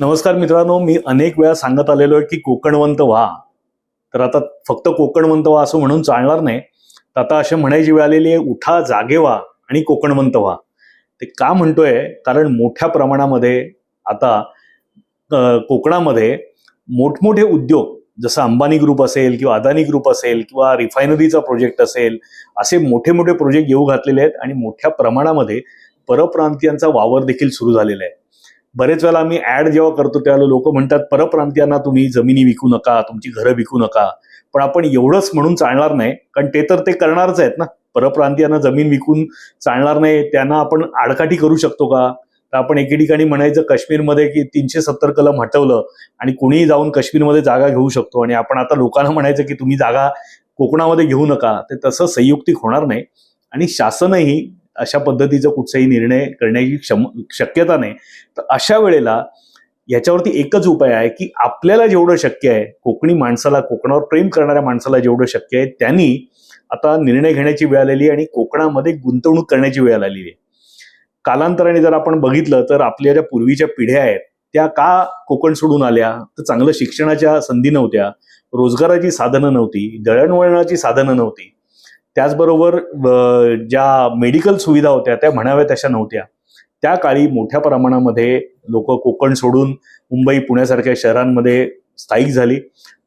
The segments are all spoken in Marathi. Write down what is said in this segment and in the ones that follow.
नमस्कार मित्रांनो मी अनेक वेळा सांगत आलेलो आहे की कोकणवंत व्हा. तर आता फक्त कोकणवंत व्हा असं म्हणून चालणार नाही. तर आता असे म्हणायची वेळ आलेली आहे उठा जागे व्हा आणि कोकणवंत व्हा. ते का म्हणतोय? कारण मोठ्या प्रमाणामध्ये आता कोकणामध्ये मोठमोठे उद्योग जसं अंबानी ग्रुप असेल किंवा अदानी ग्रुप असेल किंवा रिफायनरीचा प्रोजेक्ट असेल असे मोठे मोठे प्रोजेक्ट येऊ घातलेले आहेत आणि मोठ्या प्रमाणामध्ये परप्रांतीयांचा वावर देखील सुरू झालेला आहे. बरेच वेळा आम्ही ऍड जेव्हा करतो त्यावेळेला लोक म्हणतात परप्रांतीयांना तुम्ही जमिनी विकू नका तुमची घरं विकू नका. पण आपण एवढंच म्हणून चालणार नाही कारण ते तर ते करणारच आहेत ना. परप्रांतीयांना जमीन विकून चालणार नाही त्यांना आपण आडकाठी करू शकतो का? तर आपण एके ठिकाणी म्हणायचं काश्मीरमध्ये की तीनशे सत्तर कलम हटवलं आणि कुणीही जाऊन काश्मीरमध्ये जागा घेऊ शकतो. आणि आपण आता लोकांना म्हणायचं की तुम्ही जागा कोकणामध्ये घेऊ नका. ते तसं संयुक्तिक होणार नाही. आणि शासनही अशा पद्धतीचा कुठचाही निर्णय करण्याची क्षम शक्यता नाही. तर अशा वेळेला याच्यावरती एकच उपाय आहे की आपल्याला जेवढं शक्य आहे कोकणी माणसाला कोकणावर प्रेम करणाऱ्या माणसाला जेवढं शक्य आहे त्यांनी आता निर्णय घेण्याची वेळ आलेली आहे आणि कोकणामध्ये गुंतवणूक करण्याची वेळ आलेली आहे. कालांतराने जर आपण बघितलं तर आपल्या ज्या पूर्वीच्या पिढ्या आहेत त्या का कोकण सोडून आल्या? तर चांगलं शिक्षणाच्या संधी नव्हत्या रोजगाराची साधनं नव्हती दळणवळणाची साधनं नव्हती. त्याचबरोबर ज्या मेडिकल सुविधा होत्या त्या म्हणाव्या तशा नव्हत्या. त्या काळी मोठ्या प्रमाणामध्ये लोक कोकण सोडून मुंबई पुण्यासारख्या शहरांमध्ये स्थायिक झाली.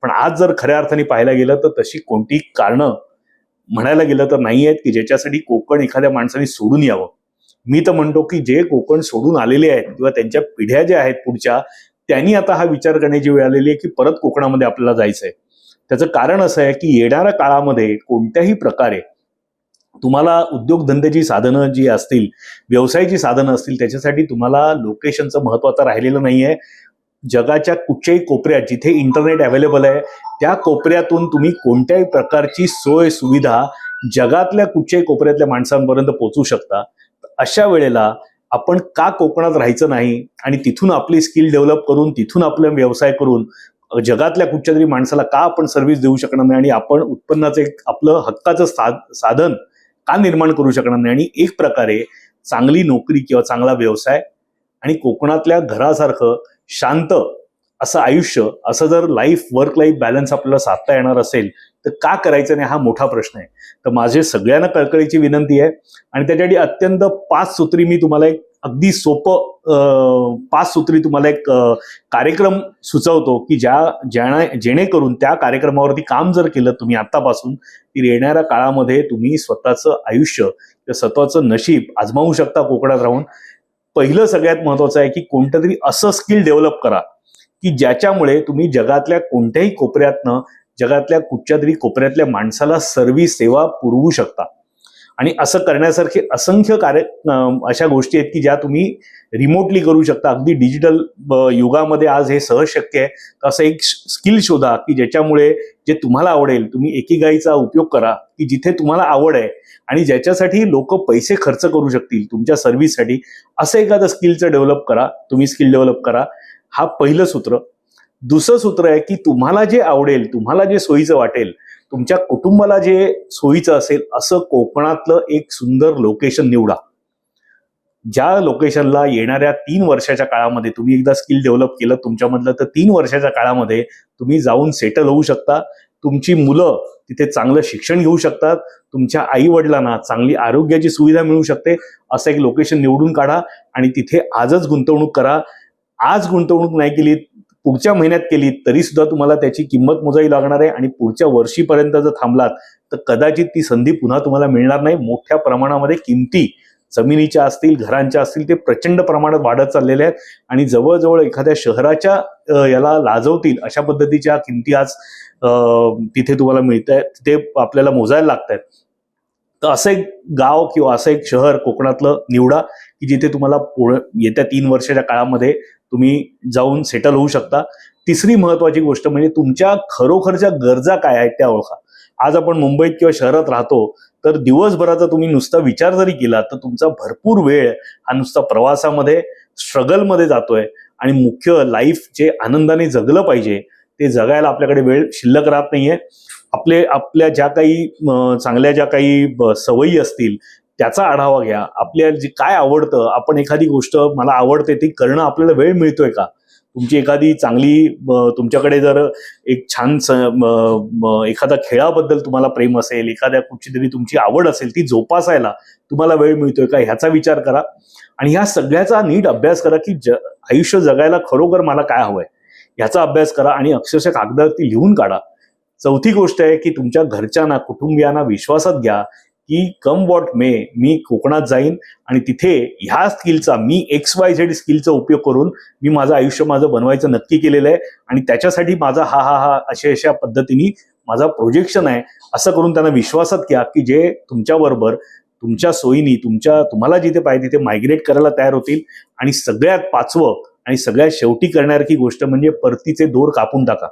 पण आज जर खऱ्या अर्थाने पाहायला गेलं तर तशी कोणती कारणं म्हणायला गेलं तर नाही आहेत की ज्याच्यासाठी कोकण एखाद्या माणसाने सोडून यावं. मी तर म्हणतो की जे कोकण सोडून आलेले आहेत किंवा त्यांच्या पिढ्या ज्या आहेत पुढच्या त्यांनी आता हा विचार करण्याची वेळ आलेली आहे की परत कोकणामध्ये आपल्याला जायचं आहे त्याचं कारण असं आहे की येणाऱ्या काळामध्ये कोणत्याही प्रकारे तुम्हाला उद्योगधंद्याची साधनं जी असतील व्यवसायाची साधनं असतील त्याच्यासाठी तुम्हाला लोकेशनचं महत्त्व आता राहिलेलं नाहीये. जगाच्या कुठच्याही कोपऱ्यात जिथे इंटरनेट अवेलेबल आहे त्या कोपऱ्यातून तुम्ही कोणत्याही प्रकारची सोय सुविधा जगातल्या कुठच्याही कोपऱ्यातल्या माणसांपर्यंत पोचू शकता. अशा वेळेला आपण का कोकणात राहायचं नाही आणि तिथून आपली स्किल डेव्हलप करून तिथून आपला व्यवसाय करून जगातल्या कुठच्या तरी माणसाला का आपण सर्व्हिस देऊ शकणार नाही आणि आपण उत्पन्नाचं एक आपलं हक्काचं साध साधन का निर्माण करू शकणार नाही? आणि एक प्रकारे चांगली नोकरी किंवा चांगला व्यवसाय आणि कोकणातल्या घरासारखं शांत असं आयुष्य असं जर लाईफ वर्क लाईफ बॅलन्स आपल्याला साधता येणार असेल तर का करायचं नाही हा मोठा प्रश्न आहे. तर माझे सगळ्यांना कळकळीची विनंती आहे आणि त्याच्यासाठी अत्यंत पाच सूत्री मी तुम्हाला एक अगदी सोपं पाच सूत्री तुम्हाला एक कार्यक्रम सुचवतो की ज्या ज्या जेणेकरून त्या कार्यक्रमावरती काम जर केलं तुम्ही आतापासून तर येणाऱ्या काळामध्ये तुम्ही स्वतःचं आयुष्य किंवा स्वतःचं नशीब आजमावू शकता कोकणात राहून. पहिलं सगळ्यात महत्वाचं आहे की कोणतं तरी असं स्किल डेव्हलप करा की ज्याच्यामुळे तुम्ही जगातल्या कोणत्याही कोपऱ्यातनं जगातल्या कुठच्या तरी कोपऱ्यातल्या माणसाला सर्व्हिस सेवा पुरवू शकता. आणि असं करण्यासारखे असंख्य कार्य अशा गोष्टी आहेत की ज्या तुम्ही रिमोटली करू शकता. अगदी डिजिटल युगामध्ये आज हे सहज शक्य आहे. तर असं एक स्किल शोधा की ज्याच्यामुळे जे तुम्हाला आवडेल तुम्ही एकीगाईचा उपयोग करा की जिथे तुम्हाला आवड आहे आणि ज्याच्यासाठी लोक पैसे खर्च करू शकतील तुमच्या सर्व्हिससाठी असं एखादं स्किलचं डेव्हलप करा तुम्ही स्किल डेव्हलप करा. हा पहिलं सूत्र. दुसरं सूत्र आहे की तुम्हाला जे आवडेल तुम्हाला जे सोयीचं वाटेल तुमच्या कुटुंबाला जे सोयीचं असेल असं कोकणातलं एक सुंदर लोकेशन निवडा. ज्या लोकेशनला येणाऱ्या तीन वर्षाच्या काळामध्ये तुम्ही एकदा स्किल डेव्हलप केलं तुमच्यामधलं तर तीन वर्षाच्या काळामध्ये तुम्ही जाऊन सेटल होऊ शकता. तुमची मुलं तिथे चांगलं शिक्षण घेऊ शकतात. तुमच्या आई वडिलांना चांगली आरोग्याची सुविधा मिळू शकते. असं एक लोकेशन निवडून काढा आणि तिथे आजच गुंतवणूक करा. आज गुंतवणूक नाही केली पुढच्या महिन्यात केली तरी सुद्धा तुम्हाला त्याची किंमत मोजावी लागणार आहे आणि पुढच्या वर्षीपर्यंत जर थांबलात तर कदाचित ती संधी पुन्हा तुम्हाला मिळणार नाही. मोठ्या प्रमाणामध्ये किमती जमिनीच्या असतील घरांच्या असतील ते प्रचंड प्रमाणात वाढत चाललेले आहेत. आणि जवळजवळ एखाद्या शहराच्या याला लाजवतील अशा पद्धतीच्या किमती आज तिथे तुम्हाला मिळत आहेत ते आपल्याला मोजायला लागत आहेत तर असं एक गाव किंवा असं एक शहर कोकणातलं निवडा. की जिथे तुम्हाला पुढे येत्या तीन वर्षाच्या काळामध्ये तुम्ही जाऊन सेटल होऊ शकता. तिसरी महत्वाची गोष्ट म्हणजे तुमच्या खरोखरच्या गरजा काय आहेत त्या ओळखा. आज आपण मुंबईत किंवा शहरात राहतो तर दिवसभराचा तुम्ही नुसता विचार जरी केला तर तुमचा भरपूर वेळ हा नुसता प्रवासामध्ये स्ट्रगलमध्ये जातोय. आणि मुख्य लाईफ जे आनंदाने जगलं पाहिजे ते जगायला आपल्याकडे वेळ शिल्लक राहत नाहीये. आपले आपल्या ज्या काही चांगल्या ज्या काही सवयी असतील त्याचा आढावा घ्या. आपल्या जे काय आवडतं आपण एखादी गोष्ट मला आवडते ती करणं आपल्याला वेळ मिळतोय का? तुमची एखादी चांगली तुमच्याकडे जर एक छान एखादा खेळाबद्दल तुम्हाला प्रेम असेल एखाद्या कुठची तरी तुमची आवड असेल ती जोपासायला तुम्हाला वेळ मिळतोय का? ह्याचा विचार करा. आणि ह्या सगळ्याचा नीट अभ्यास करा की ज आयुष्य जगायला खरोखर मला काय हवंय? ह्याचा अभ्यास करा आणि अक्षरशः कागदावरती लिहून काढा. चौथी गोष्ट आहे की तुमच्या घरच्यांना कुटुंबियांना विश्वासात घ्या की कम वॉट मे मी कोकणात जाईन आणि तिथे ह्या स्किलचा मी एक्स वाय झेड स्किलचा उपयोग करून मी माझं आयुष्य माझं बनवायचं नक्की केलेलं आहे. आणि त्याच्यासाठी माझा हा हा हा अशा अशा पद्धतीने माझा प्रोजेक्शन आहे. असं करून त्यांना विश्वासात घ्या की जे तुमच्याबरोबर तुमच्या सोयीनी तुमच्या तुम्हाला जिथे पाहिजे तिथे मायग्रेट करायला तयार होतील. आणि सगळ्यात पाचवं आणि सगळ्यात शेवटी करण्यासारखी गोष्ट म्हणजे परतीचे दोर कापून टाका.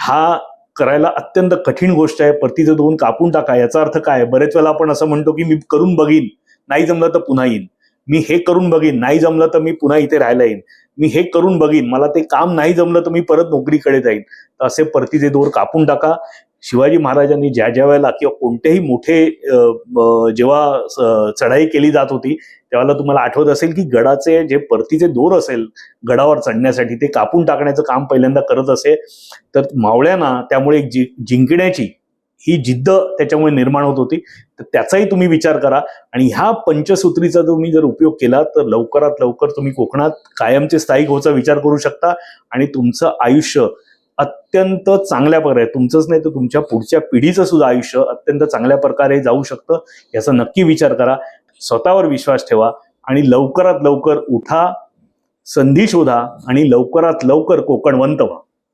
हा करायला अत्यंत कठीण गोष्ट आहे. परतीचे दोन कापून टाका. याचा अर्थ काय? बरेच वेळा आपण असं म्हणतो की मी करून बघीन नाही जमलं तर पुन्हा येईन. मी हे करून बघीन नाही जमलं तर मी पुन्हा इथे राहायला येईन. मी हे करून बघीन मला ते काम नाही जमलं तर मी परत नोकरीकडे जाईन. तर असे परतीचे दोर कापून टाका. शिवाजी महाराजांनी ज्या ज्या वेळेला किंवा कोणतेही मोठे जेव्हा स- चढाई केली जात होती त्यावेळेला तुम्हाला आठवत असेल की गडाचे जे परतीचे दोर असेल गडावर चढण्यासाठी ते कापून टाकण्याचं काम पहिल्यांदा करत असे तर मावळ्यांना त्यामुळे एक जि जिंकण्याची ही जिद्द त्याच्यामुळे निर्माण होत होती. तर त्याचाही तुम्ही विचार करा. आणि ह्या पंचसूत्रीचा तुम्ही जर उपयोग केला तर लवकरात लवकर तुम्ही कोकणात कायमचे स्थायिक होचा विचार करू शकता. आणि तुमचं आयुष्य अत्यंत चांगल्या प्रकारे तुमचंच नाही तर तुमच्या पुढच्या पिढीचं सुद्धा आयुष्य अत्यंत चांगल्या प्रकारे जाऊ शकतं याचा नक्की विचार करा. स्वतःवर विश्वास ठेवा आणि लवकरात लवकर उठा संधी शोधा आणि लवकरात लवकर कोकणवंत व्हा.